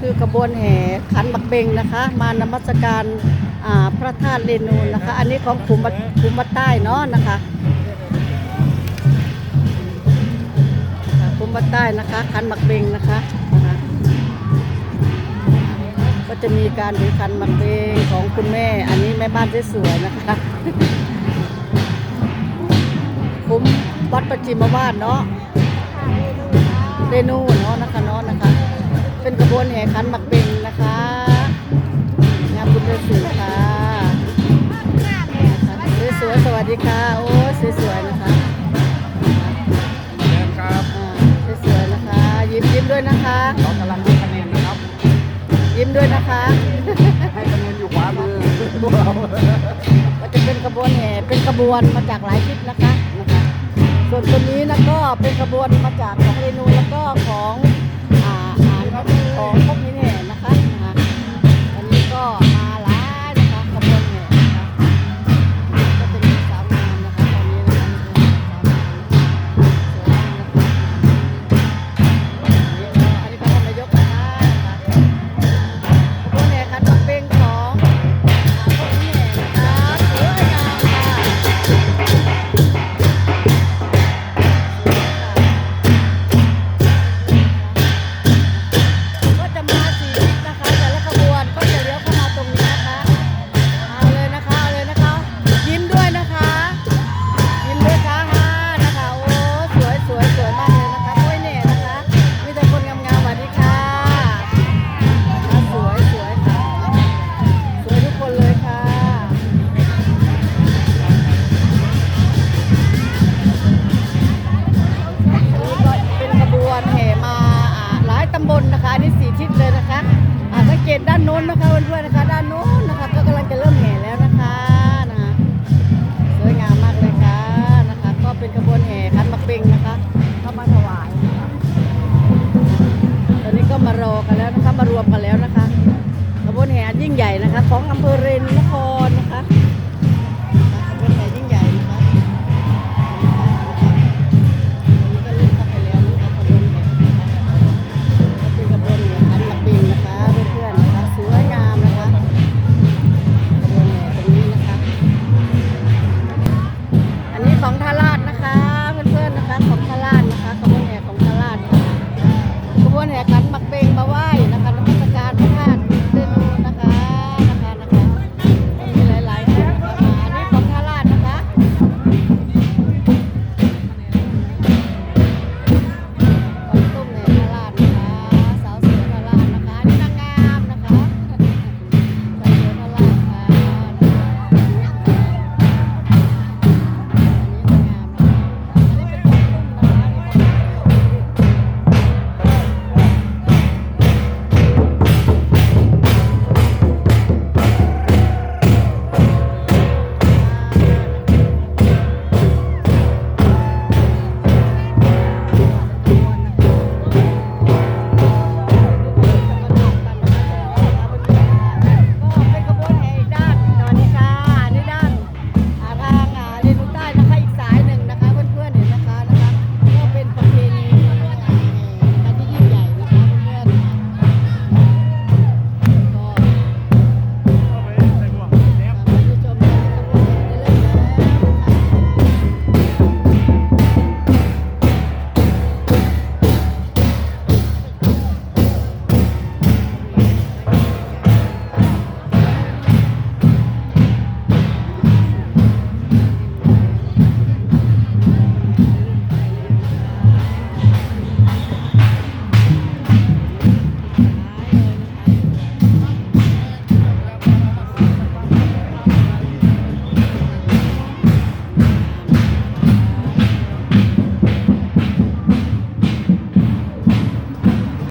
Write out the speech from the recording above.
คือกระบวนแห่ขันบักเบงนะคะ มานมัสการพระธาตุเรนูนนะคะ อันนี้ของขุมบัดขุมบัดใต้เนาะนะคะขุมบัดใต้นะคะขันบักเบงนะคะนะคะก็จะมีการถือขันบักเบงของคุณแม่ อันนี้แม่บ้านสวยๆนะคะคุ้มวัดประจิมวาดเนาะเรนูเนาะนะคะเนาะนะคะ เป็นกระบวนแห่ขันหมักเบงนะคะงามบุญเดือนสิค่ะสวยๆสวัสดีค่ะ โอ้สวยๆนะคะเชิญครับอ่าสวยๆนะคะ ยิ้มยิ้มด้วยนะคะเรากำลังให้คะแนนนะครับ ยิ้มด้วยนะคะ ให้คะแนนอยู่ขวามือพวกเราก็จะเป็นกระบวนแห่เป็นกระบวนมาจากหลายทิศนะคะนะคะ ส่วนตัวนี้นะก็เป็นกระบวนมาจากของเรนูแล้วก็ของอ่าอ่า โน้นนะคะเพื่อนๆนะคะ ด้านโน้นนะคะ ก็กำลังจะเริ่มแห่แล้วนะคะนะคะสวยงามมากเลยค่ะนะคะ ก็เป็นขบวนแห่คันมักเบงนะคะเข้ามาถวายนะคะตอนนี้ก็มารอกันแล้วนะคะมารวมกันแล้วนะคะขบวนแห่ยิ่งใหญ่นะคะ ของอำเภอเรนนคร